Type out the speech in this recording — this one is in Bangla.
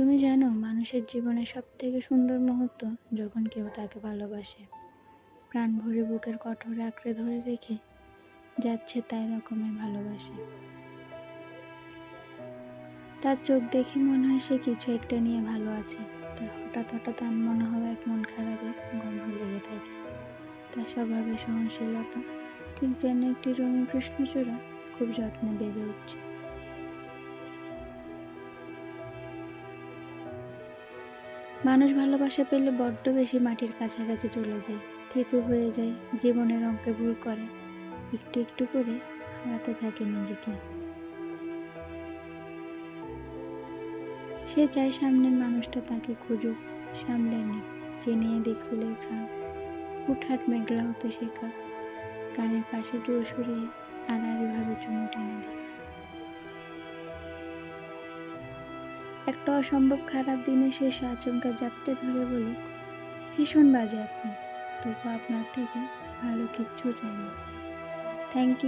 তুমি জানো, মানুষের জীবনে সব থেকে সুন্দর মুহূর্ত যখন কেউ তাকে ভালোবাসে। প্রাণ ভরে বুকের কঠোরে আঁকড়ে ধরে রেখে যাচ্ছে তাই রকমের ভালোবাসে। তার চোখ দেখে মনে হয় সে কিছু একটা নিয়ে ভালো আছে। তার হঠাৎ হঠাৎ তার মনে হবে এক মন খারাপে গন্ধ লেগে থাকে। তার স্বভাবে সহনশীলতা ঠিক যেন একটি রঙিন কৃষ্ণচূড়া খুব যত্নে বেড়ে উঠছে। মানুষ ভালোবাসা পেলে বড্ড বেশি মাটির কাছাকাছি চলে যায়, থেতু হয়ে যায়, জীবনের অঙ্কে ভুল করে। একটু একটু করে হারাতে থাকে নিজেকে। সে চায় সামনের মানুষটা তাকে খুঁজুক, সামলে নিক চিনিয়ে দিক ফুলের হুটহাট মেঘলা হতে শেখা, কানের পাশে চুল সরিয়ে আড়াআড়িভাবে চুমু টেনে দিক। একটা অসম্ভব খারাপ দিনে শেষ আচমকা জাপটে ধরে বলে, ভীষণ বাজে আপনি। তবু আপনার থেকে ভালো কিচ্ছু চাই না। Thank you